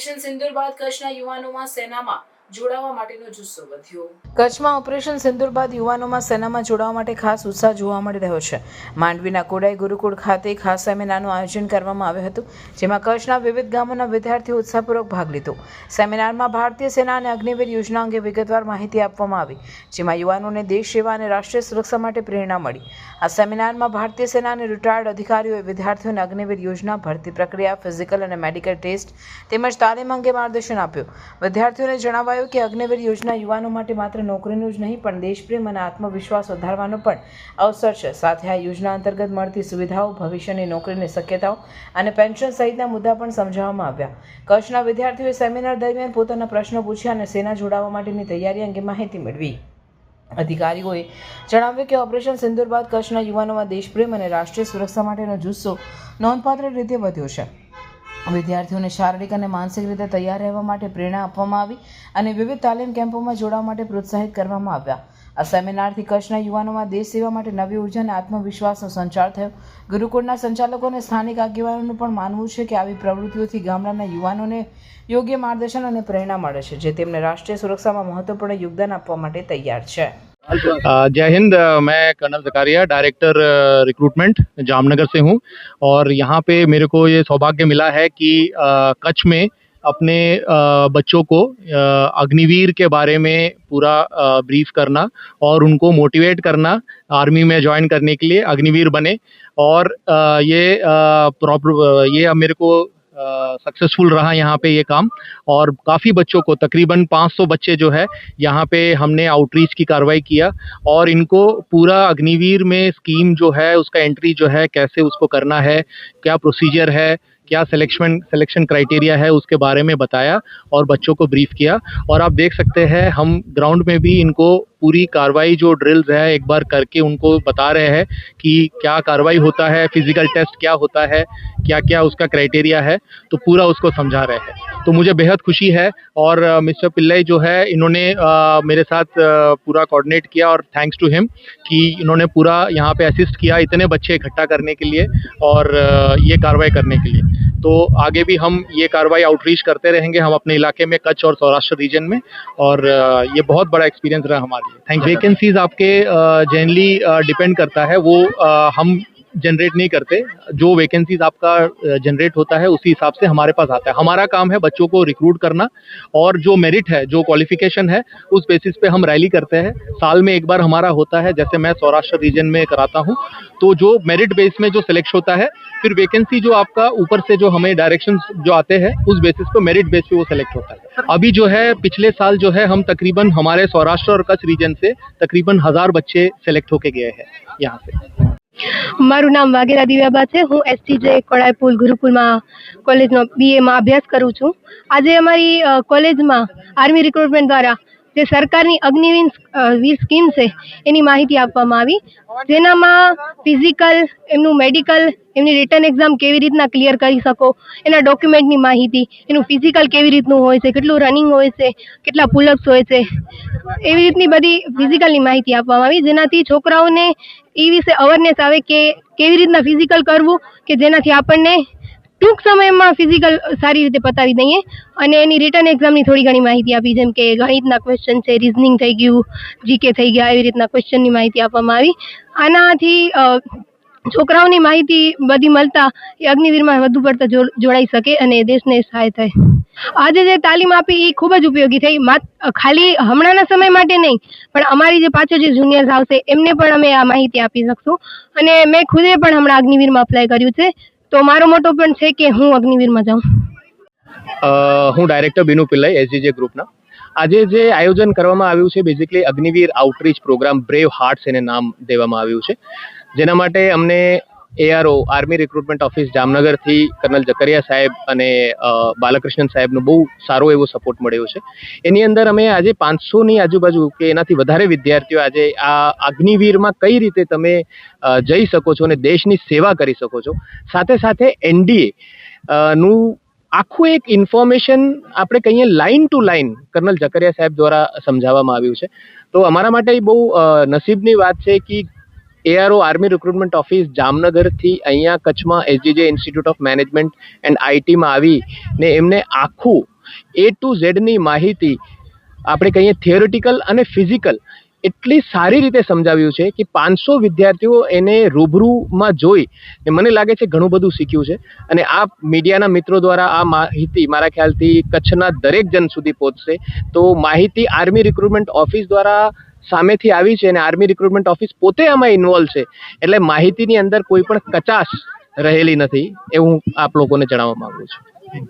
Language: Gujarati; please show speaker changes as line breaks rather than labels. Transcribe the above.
ઓપરેશન સિંદૂર બાદ કચ્છના યુવાનોમાં સેનામાં જોડાવા માટેનો જુસ્સો વધ્યો. કચ્છમાં ઓપરેશન સિંદુર બાદ યુવાનોમાં સેનામાં જોડાવા માટે ખાસ ઉત્સાહ જોવા મળી રહ્યો છે. માંડવીના કોડાઈ ગુરુકુળ ખાતે ખાસ સેમિનારનું આયોજન કરવામાં આવ્યું હતું, જેમાં કચ્છના વિવિધ ગામોના વિદ્યાર્થીઓ ઉત્સાહપૂર્વક ભાગ લીધો. સેમિનારમાં ભારતીય સેના અને અગ્નિવીર યોજના અંગે વિગતવાર માહિતી આપવામાં આવી, જેમાં યુવાનોને દેશ સેવા અને રાષ્ટ્રીય સુરક્ષા માટે પ્રેરણા મળી. આ સેમિનારમાં ભારતીય સેના અને રિટાયર્ડ અધિકારીઓએ વિદ્યાર્થીઓને અગ્નિવીર યોજના, ભરતી પ્રક્રિયા, ફિઝિકલ અને મેડિકલ ટેસ્ટ તેમજ તાલીમ અંગે માર્ગદર્શન આપ્યું. વિદ્યાર્થીઓને જણાવાયું કે અગ્નિવીર યોજના યુવાનો માટે માત્ર નોકરીનું જ નહીં, પણ દેશપ્રેમ અને આત્મવિશ્વાસ વધારવાનો પણ અવસર છે. સાથે આ યોજના અંતર્ગત મળતી સુવિધાઓ, ભવિષ્યની નોકરીની શક્યતાઓ અને પેન્શન સહિતના મુદ્દા પણ સમજાવવામાં આવ્યા. કચ્છના વિદ્યાર્થીઓએ સેમિનાર દરમિયાન પોતાના પ્રશ્નો પૂછ્યા અને સેના જોડાવા માટેની તૈયારી અંગે માહિતી મેળવી. અધિકારીઓએ જણાવ્યું કે ઓપરેશન સિંદુર બાદ કચ્છના યુવાનોમાં દેશપ્રેમ અને રાષ્ટ્રીય સુરક્ષા માટેનો જુસ્સો નોંધપાત્ર રીતે વધ્યો છે. વિદ્યાર્થીઓને શારીરિક અને માનસિક રીતે તૈયાર રહેવા માટે પ્રેરણા આપવામાં આવી અને વિવિધ તાલીમ કેમ્પોમાં જોડાવા માટે પ્રોત્સાહિત કરવામાં આવ્યા. આ સેમિનારથી કચ્છના યુવાનોમાં દેશ સેવા માટે નવી ઊર્જા અને આત્મવિશ્વાસનો સંચાર થયો. ગુરુકુળના સંચાલકો અને સ્થાનિક આગેવાનોનું પણ માનવું છે કે આવી પ્રવૃત્તિઓથી ગામડાના યુવાનોને યોગ્ય માર્ગદર્શન અને પ્રેરણા મળે છે, જે તેમને રાષ્ટ્રીય સુરક્ષામાં મહત્વપૂર્ણ યોગદાન આપવા માટે તૈયાર છે.
जय हिंद, मैं colonel Zakaria, director recruitment, Jamnagar से हूँ। और यहाँ पे मेरे को ये सौभाग्य मिला है कि कच्छ में अपने बच्चों को अग्निवीर के बारे में पूरा ब्रीफ करना और उनको मोटिवेट करना आर्मी में ज्वाइन करने के लिए अग्निवीर बने। और ये प्रॉपर ये मेरे को सक्सेसफुल रहा यहाँ पे ये काम। और काफ़ी बच्चों को, तकरीबन 500 बच्चे जो है, यहाँ पे हमने आउटरीच की कार्रवाई किया। और इनको पूरा अग्निवीर में स्कीम जो है, उसका एंट्री जो है, कैसे उसको करना है, क्या प्रोसीजर है, क्या सिलेक्शन सिलेक्शन क्राइटेरिया है, उसके बारे में बताया और बच्चों को ब्रीफ किया। और आप देख सकते हैं, हम ग्राउंड में भी इनको पूरी कार्रवाई जो ड्रिल्स है, एक बार करके उनको बता रहे हैं कि क्या कार्रवाई होता है, फ़िज़िकल टेस्ट क्या होता है क्या क्या उसका क्राइटेरिया है तो पूरा उसको समझा रहे हैं। तो मुझे बेहद खुशी है और मिस्टर पिल्लई जो है, इन्होंने मेरे साथ पूरा कोऑर्डिनेट किया और थैंक्स टू हिम कि इन्होंने पूरा यहाँ पे असिस्ट किया इतने बच्चे इकट्ठा करने के लिए और ये कार्रवाई करने के लिए। तो आगे भी हम ये कार्रवाई आउटरीच करते रहेंगे हम अपने इलाके में कच्छ और सौराष्ट्र रीजन में और ये बहुत बड़ा एक्सपीरियंस रहा हमारे लिए। थैंक वेकेंसीज आपके जनरली डिपेंड करता है वो हम जनरेट नहीं करते। जो वैकेंसीज आपका जनरेट होता है, उसी हिसाब से हमारे पास आता है। हमारा काम है बच्चों को रिक्रूट करना और जो मेरिट है, जो क्वालिफिकेशन है, उस बेसिस पे हम रैली करते हैं। साल में एक बार हमारा होता है, जैसे मैं सौराष्ट्र रीजन में कराता हूँ तो जो मेरिट बेस में जो सिलेक्ट होता है, फिर वैकेंसी जो आपका ऊपर से जो हमें डायरेक्शन जो आते हैं, उस बेसिस पे मेरिट बेस पे वो सिलेक्ट होता है। अभी जो है, पिछले साल जो है, हम तकरीबन हमारे सौराष्ट्र और कच्छ रीजन से तकरीबन हज़ार बच्चे सेलेक्ट होके गए हैं, यहाँ से।
મારું નામ વાઘેરા દિવ્યાબા છે. હું એસટીજે કોડાયપુલ ગુરુકુલમાં કોલેજનો બીએમાં અભ્યાસ કરું છું. આજે અમારી કોલેજમાં આર્મી રિક્રુટમેન્ટ દ્વારા જે સરકારની અગ્નિવીર વીર સ્કીમ છે, એની માહિતી આપવામાં આવી. જેનામાં ફિઝિકલ, એમનું મેડિકલ, એમની રિટર્ન એક્ઝામ કેવી રીતના ક્લિયર કરી શકો, એના ડોક્યુમેન્ટની માહિતી, એનું ફિઝિકલ કેવી રીતનું હોય છે, કેટલું રનિંગ હોય છે, કેટલા પુલઅપ્સ હોય છે, એવી રીતની બધી ફિઝિકલની માહિતી આપવામાં આવી. જેનાથી છોકરાઓને એ વિશે અવેરનેસ આવે કે કેવી રીતના ફિઝિકલ કરવું, કે જેનાથી આપણને ટૂંક સમયમાં ફિઝિકલ સારી રીતે પતાવી દઈએ અને એની રિટર્ન એક્ઝામની થોડી ઘણી માહિતી આપી, જેમ કે ગણિતના ક્વેશ્ચન છે રિઝનિંગ થઈ ગયું જીકે થઈ ગયા એવી રીતના ક્વેશ્ચનની માહિતી આપવામાં આવી. આનાથી છોકરાઓની માહિતી બધી મળતા એ અગ્નિવીરમાં વધુ પડતા જોડાઈ શકે અને દેશને સહાય થાય. આજે જે તાલીમ આપી એ ખૂબ જ ઉપયોગી થઈ. ખાલી હમણાંના સમય માટે નહીં, પણ અમારી જે પાછળ જે જુનિયર્સ આવશે એમને પણ અમે આ માહિતી આપી શકશું. અને મેં ખુદે પણ હમણાં અગ્નિવીરમાં અપ્લાય કર્યું છે. તો મારો મોટો પણ છે કે હું અગ્નિવીરમાં જાઉં.
હું ડાયરેક્ટર બિનુ પિલ્લઈ એસજીજે ગ્રુપના આજે જે આયોજન કરવામાં આવ્યું છે basically Agniveer outreach program brave hearts એને નામ દેવામાં આવ્યું છે. જેના માટે અમને એઆરઓ આર્મી રિક્રુટમેન્ટ ઓફિસ જામનગરથી કર્નલ જકરિયા સાહેબ અને બાલકૃષ્ણન સાહેબનો બહુ સારો એવો સપોર્ટ મળ્યો છે. એની અંદર અમે આજે પાંચસોની આજુબાજુ કે એનાથી વધારે વિદ્યાર્થીઓ આજે આ અગ્નિવીરમાં કઈ રીતે તમે જઈ શકો છો અને દેશની સેવા કરી શકો છો. સાથે સાથે એનડીએ નું આખું એક ઇન્ફોર્મેશન આપણે કહીએ line to line colonel Zakaria સાહેબ દ્વારા સમજાવવામાં આવ્યું છે. તો અમારા માટે બહુ નસીબની વાત છે કે એઆરઓ આર્મી રિક્રુટમેન્ટ ઓફિસ જામનગરથી અહીંયા કચ્છમાં SGJ institute of management and આઈટીમાં આવી ને એમને આખું
એ ટુ ઝેડની માહિતી આપણે કહીએ થિયોરિટિકલ અને ફિઝિકલ એટલી સારી રીતે સમજાવ્યું છે કે પાંચસો વિદ્યાર્થીઓ એને રૂબરૂમાં જોઈ મને લાગે છે ઘણું બધું શીખ્યું છે. અને આ મીડિયાના મિત્રો દ્વારા આ માહિતી મારા ખ્યાલથી કચ્છના દરેક જન સુધી પહોંચશે. તો માહિતી આર્મી રિક્રુટમેન્ટ ઓફિસ દ્વારા સામેથી આવી છે અને આર્મી રિક્રુટમેન્ટ ઓફિસ પોતે આમાં ઇન્વોલ્વ છે. એટલે માહિતીની અંદર કોઈ પણ કચાશ રહેલી નથી એવું આપ લોકોને જણાવવા માગું છું.